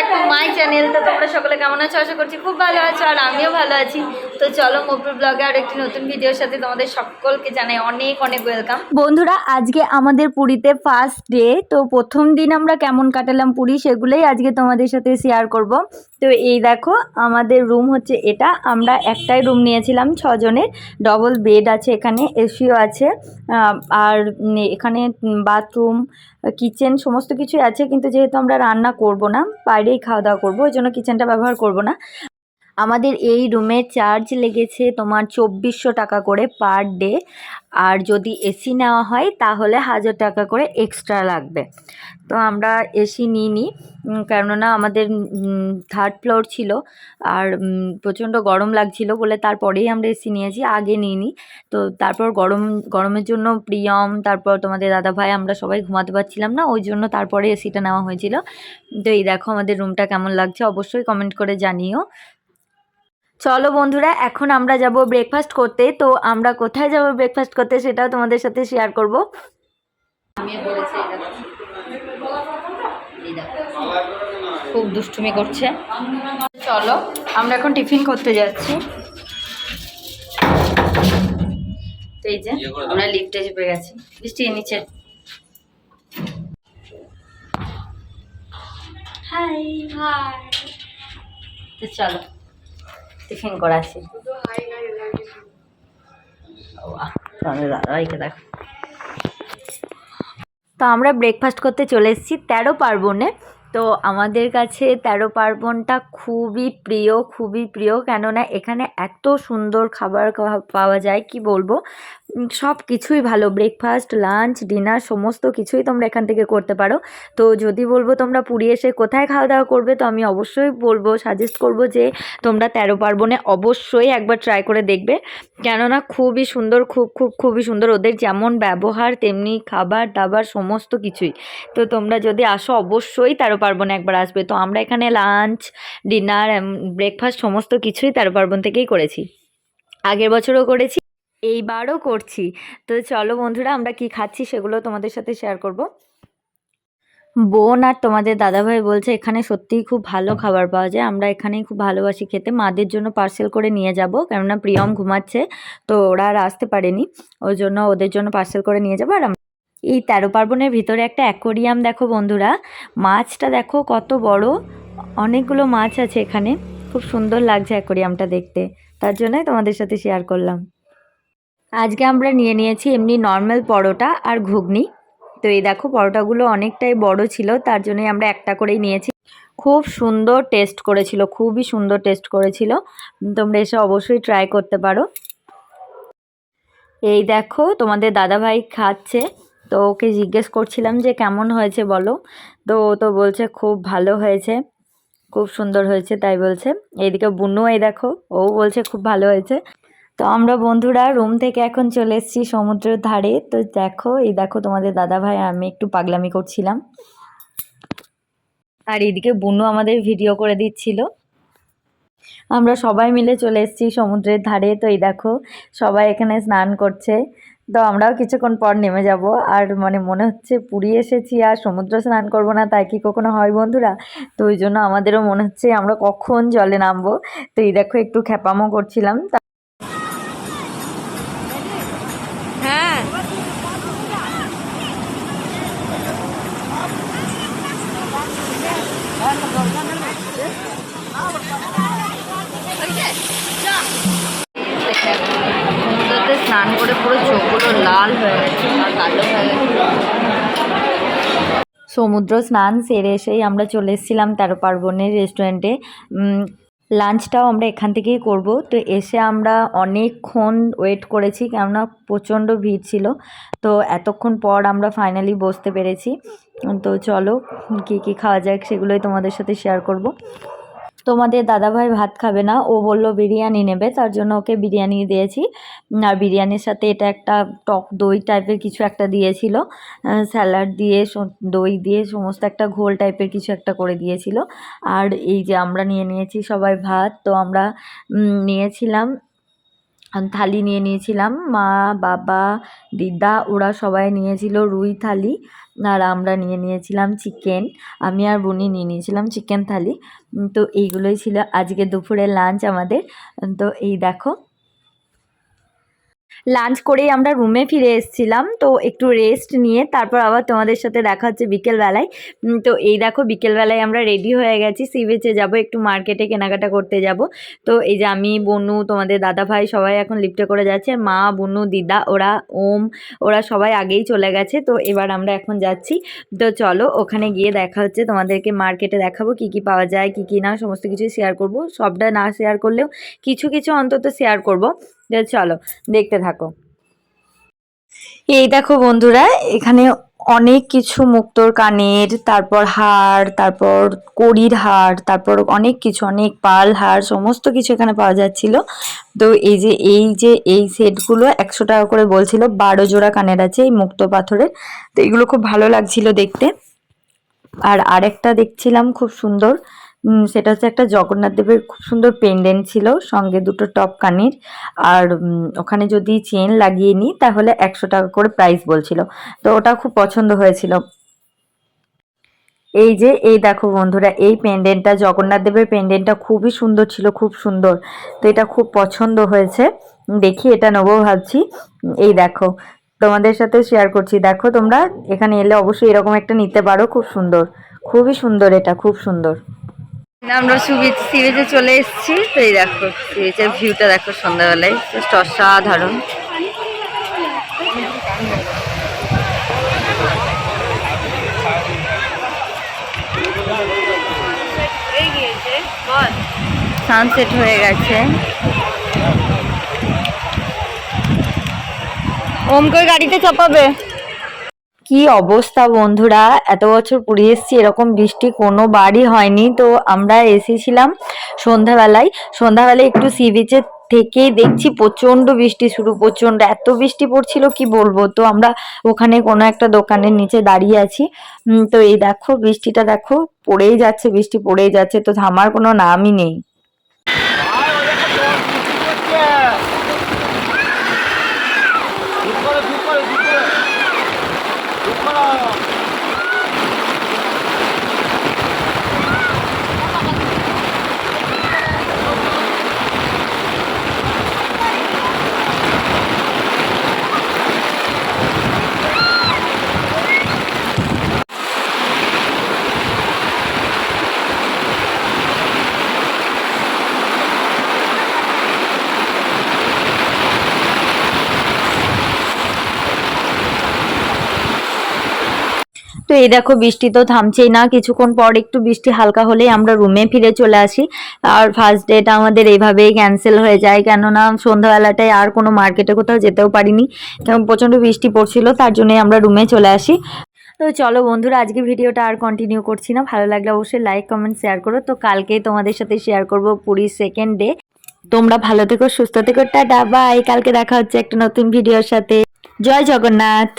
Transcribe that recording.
Back to my channel তো তোমরা সকলে কেমন আছো? আশা করছি খুব ভালো আছো, আর আমিও ভালো আছি। তো চলো মপুর ব্লগে আর একটি নতুন ভিডিওর সাথে তোমাদের সকলকে জানাই অনেক অনেক ওয়েলকাম বন্ধুরা, আজকে আমাদের পুরীতে ফার্স্ট ডে তো প্রথম দিন আমরা কেমন কাটালাম পুরী সেগুলোই আজকে তোমাদের সাথে শেয়ার করব। তো এই দেখো, আমাদের রুম হচ্ছে এটা, আমরা একটাই রুম নিয়েছিলাম ছজনের ডবল বেড আছে এখানে এসিও আছে আর এখানে বাথরুম কিচেন সমস্ত কিছুই আছে, কিন্তু যেহেতু আমরা রান্না করব না, বাইরেই খাওয়া দাওয়া করব, ওই জন্য কিচেনটা ব্যবহার করব না। আমাদের এই রুমে চার্জ লেগেছে তোমার চব্বিশশো টাকা করে পার ডে আর যদি এসি নেওয়া হয়, তাহলে হাজার টাকা করে এক্সট্রা লাগবে। তো আমরা এসি নিইনি কেননা আমাদের থার্ড ফ্লোর ছিল। আর প্রচণ্ড গরম লাগছিল বলে তারপরেই আমরা এসি নিয়েছি, আগে নিইনি তো তারপর গরম, গরমের জন্য প্রিয়ম, তারপর তোমাদের দাদা ভাই আমরা সবাই ঘুমাতে পারছিলাম না, ওই জন্য তারপরে এসিটা নেওয়া হয়েছিল। তো এই দেখো আমাদের রুমটা কেমন লাগছে, অবশ্যই কমেন্ট করে জানিও। চলো বন্ধুরা এখন আমরা যাব ব্রেকফাস্ট করতে। তো আমরা কোথায় যাব ব্রেকফাস্ট করতে সেটাও তোমাদের সাথে শেয়ার করব। খুব দুষ্টুমি করছে। চলো আমরা এখন টিফিন করতে যাচ্ছি। তো এই যে আমরা লিফটে চেপে গেছি। বৃষ্টি নিচে। হাই হাই তো চলো। টিফিন করাচ্ছি। তো আমরা ব্রেকফাস্ট করতে চলে এসেছি তেরো পার্বণে। তো আমাদের কাছে তেরো পার্বণটা খুবই প্রিয় খুবই প্রিয়। কেননা এখানে এত সুন্দর খাবার পাওয়া যায়, কি বলব? সব কিছুই ভালো। ব্রেকফাস্ট লাঞ্চ ডিনার সমস্ত কিছুই তোমরা এখান থেকে করতে পারো। তো যদি বলব তোমরা পুরী এসে কোথায় খাওয়া দাওয়া করবে, তো আমি অবশ্যই বলব সাজেস্ট করব যে তোমরা তেরো পার্বণে অবশ্যই একবার ট্রাই করে দেখবে। কেননা খুবই সুন্দর, খুব খুব, খুবই সুন্দর। ওদের যেমন ব্যবহার, তেমনি খাবার দাবার সমস্ত কিছুই। তো তোমরা যদি আসো, অবশ্যই তেরো পার্বণে একবার আসবে। তো আমরা এখানে লাঞ্চ ডিনার ব্রেকফাস্ট সমস্ত কিছুই তেরো পার্বণ থেকেই করেছি। আগের বছরও করেছি, এইবারও করছি। তো চলো বন্ধুরা, আমরা কি খাচ্ছি সেগুলো তোমাদের সাথে শেয়ার করব। বোন আর তোমাদের দাদাভাই বলছে, এখানে সত্যিই খুব ভালো খাবার পাওয়া যায়। আমরা এখানেই খুব ভালোবাসি খেতে। মাদের জন্য পার্সেল করে নিয়ে যাব। কেননা প্রিয়ম ঘুমাচ্ছে, তো ওরা আর আসতে পারেনি। ওই জন্য ওদের জন্য পার্সেল করে নিয়ে যাব আর এই তেরো পার্বণের ভিতরে একটা অ্যাকোরিয়াম দেখো বন্ধুরা। মাছটা দেখো কত বড়। অনেকগুলো মাছ আছে এখানে। খুব সুন্দর লাগছে অ্যাকোরিয়ামটা দেখতে। তার জন্যই তোমাদের সাথে শেয়ার করলাম। আজকে আমরা নিয়ে নিয়েছি এমনি নর্মাল পরোটা আর ঘুগনি। তো এই দেখো পরোটাগুলো অনেকটাই বড় ছিল, তার জন্যই আমরা একটা করেই নিয়েছি। খুব সুন্দর টেস্ট করেছিল, খুবই সুন্দর টেস্ট করেছিল। তোমরা এসে অবশ্যই ট্রাই করতে পারো। এই দেখো তোমাদের দাদাভাই খাচ্ছে। তো ওকে জিজ্ঞেস করছিলাম যে, কেমন হয়েছে বলো? তো ও তো বলছে, খুব ভালো হয়েছে, খুব সুন্দর হয়েছে, তাই বলছে। এইদিকে বুনু এই দেখো, ও বলছে, খুব ভালো হয়েছে। তো আমরা বন্ধুরা রুম থেকে এখন চলে এসেছি সমুদ্রের ধারে। তো দেখো, এই দেখো তোমাদের দাদা ভাই, আমি একটু পাগলামি করছিলাম। আর এইদিকে বুনু আমাদের ভিডিও করে দিচ্ছিল। আমরা সবাই মিলে চলে এসেছি সমুদ্রের ধারে। তো এই দেখো, সবাই এখানে স্নান করছে। তো আমরাও কিছুক্ষণ পর নেমে যাব। আর মানে মনে হচ্ছে পুরী এসেছি আর সমুদ্র স্নান করব না, তাই কি কখনো হয় বন্ধুরা? তো ওই জন্য আমাদেরও মনে হচ্ছে আমরা কখন জলে নামবো। তো এই দেখো একটু খ্যাপামো করছিলাম। লাল হয়ে গেছে আর কালো হয়ে গেছে। সমুদ্র স্নান সেরে এসেই আমরা চলে এসেছিলাম তেরো পার্বণের রেস্টুরেন্টে লাঞ্চটাও আমরা এখান থেকেই করব। তো এসে আমরা অনেকক্ষণ ওয়েট করেছি, কেননা প্রচণ্ড ভিড় ছিল। তো এতক্ষণ পর আমরা ফাইনালি বসতে পেরেছি। তো চলো, কী কী খাওয়া যায় সেগুলোই তোমাদের সাথে শেয়ার করব। তোমাদের দাদাভাই ভাত খাবে না। ও বলল, বিরিয়ানি নেবে। তার জন্য ওকে বিরিয়ানি দিয়েছি। আর বিরিয়ানির সাথে এটা একটা টক দই টাইপের কিছু একটা দিয়েছিল। স্যালাড দিয়ে দই দিয়ে, সমস্ত একটা ঘোল টাইপের কিছু একটা করে দিয়েছিল। আর এই যে আমরা নিয়ে নিয়েছি সবাই ভাত, তো আমরা নিয়েছিলাম, থালি নিয়ে নিয়েছিলাম। মা, বাবা, দিদা, ওরা সবাই নিয়েছিল রুই থালি। আর আমরা নিয়ে নিয়েছিলাম চিকেন আমি আর বোনি নিয়ে নিয়েছিলাম চিকেন থালি। তো এইগুলোই ছিল। আজকে দুপুরে লাঞ্চ আমাদের। তো এই দেখো। লাঞ্চ করেই আমরা রুমে ফিরে এসেছিলাম। তো একটু রেস্ট নিয়ে তারপর আবার তোমাদের সাথে দেখা হচ্ছে বিকেলবেলায়। তো এই দেখো বিকেলবেলায় আমরা রেডি হয়ে গেছি। সি বিচে যাব, একটু মার্কেটে কেনাকাটা করতে যাব। তো এই যে আমি, বনু, তোমাদের দাদা ভাই সবাই এখন লিফটে করে যাচ্ছে। মা, বনু, দিদা, ওরা, ওম, ওরা সবাই আগেই চলে গেছে। তো এবার আমরা এখন যাচ্ছি। তো চলো ওখানে গিয়ে দেখা হচ্ছে। তোমাদেরকে মার্কেটে দেখাবো কি কি পাওয়া যায়, কি কি না, সমস্ত কিছু শেয়ার করব। সবটা না শেয়ার করলেও কিছু কিছু অন্তত শেয়ার করব। চলো, দেখতে থাকো। এই দেখো বন্ধুরা, এখানে অনেক কিছু মুক্তোর কানের, তারপর হার, তারপর কড়ির হার, তারপর অনেক কিছু, অনেক পাল হার, সমস্ত কিছু এখানে পাওয়া যাচ্ছিল। তো এই যে এই যে, এই সেটগুলো একশো টাকা করে বলছিল, বারো জোড়া কানের আছে এই মুক্তো পাথরের। তো এগুলো খুব ভালো লাগছিল দেখতে। আর আরেকটা দেখছিলাম খুব সুন্দর সেটা হচ্ছে একটা জগন্নাথ দেবের খুব সুন্দর পেন্ডেন্ট ছিল, সঙ্গে দুটো টপ কানের। আর ওখানে যদি চেন লাগিয়ে নিই, তাহলে একশো টাকা করে প্রাইস বলছিল। তো ওটা খুব পছন্দ হয়েছিল। এই যে, এই দেখো বন্ধুরা, এই পেন্ডেন্টটা জগন্নাথ দেবের পেন্ডেন্টটা খুবই সুন্দর ছিল, খুব সুন্দর। তো এটা খুব পছন্দ হয়েছে। দেখি এটা নেব ভাবছি। এই দেখো, তোমাদের সাথে শেয়ার করছি। দেখো তোমরা, এখানে এলে অবশ্যই এরকম একটা নিতে পারো, খুব সুন্দর। খুবই সুন্দর এটা, খুব সুন্দর। আমরা সুবিচ সি বিচে চলে এসেছি, তো এই দেখো সি বিচের ভিউটা দেখো সন্ধ্যাবেলায়, জাস্ট অসাধারণ। সানসেট হয়ে গেছে। ওমকে গাড়িতে চাপাবে? কি অবস্থা বন্ধুরা? এত বছর পুরী এসেছি, এরকম বৃষ্টি কোনো বারই হয়নি। তো আমরা এসেছিলাম সন্ধ্যাবেলায়। সন্ধ্যাবেলায় একটু সি বিচে থেকেই দেখছি প্রচণ্ড বৃষ্টি শুরু, প্রচণ্ড। এত বৃষ্টি পড়ছিল, কি বলব? তো আমরা ওখানে কোনো একটা দোকানের নিচে দাঁড়িয়ে আছি। তো এই দেখো, বৃষ্টিটা দেখো, পড়েই যাচ্ছে, বৃষ্টি পড়েই যাচ্ছে। তো থামার কোনো নামই নেই। তো এই দেখো বৃষ্টি তো থামছেই না। কিছুক্ষণ পর একটু বৃষ্টি হালকা হলেই আমরা রুমে ফিরে চলে আসি। আর ফার্স্ট ডেটা আমাদের এইভাবেই ক্যান্সেল হয়ে যায়। কেননা সন্ধ্যাবেলাটায় আর কোনো মার্কেটে কোথাও যেতেও পারিনি। প্রচণ্ড বৃষ্টি পড়ছিল, তার জন্যই আমরা রুমে চলে আসি। তো চলো বন্ধুরা, আজকে ভিডিওটা আর কন্টিনিউ করছি না। ভালো লাগলে অবশ্যই লাইক কমেন্ট শেয়ার করো। তো কালকে তোমাদের সাথে শেয়ার করব পুরীর সেকেন্ড ডে তোমরা ভালো থেকো, সুস্থ থেকো, টাটা বাই কালকে দেখা হচ্ছে একটা নতুন ভিডিওর সাথে। জয় জগন্নাথ।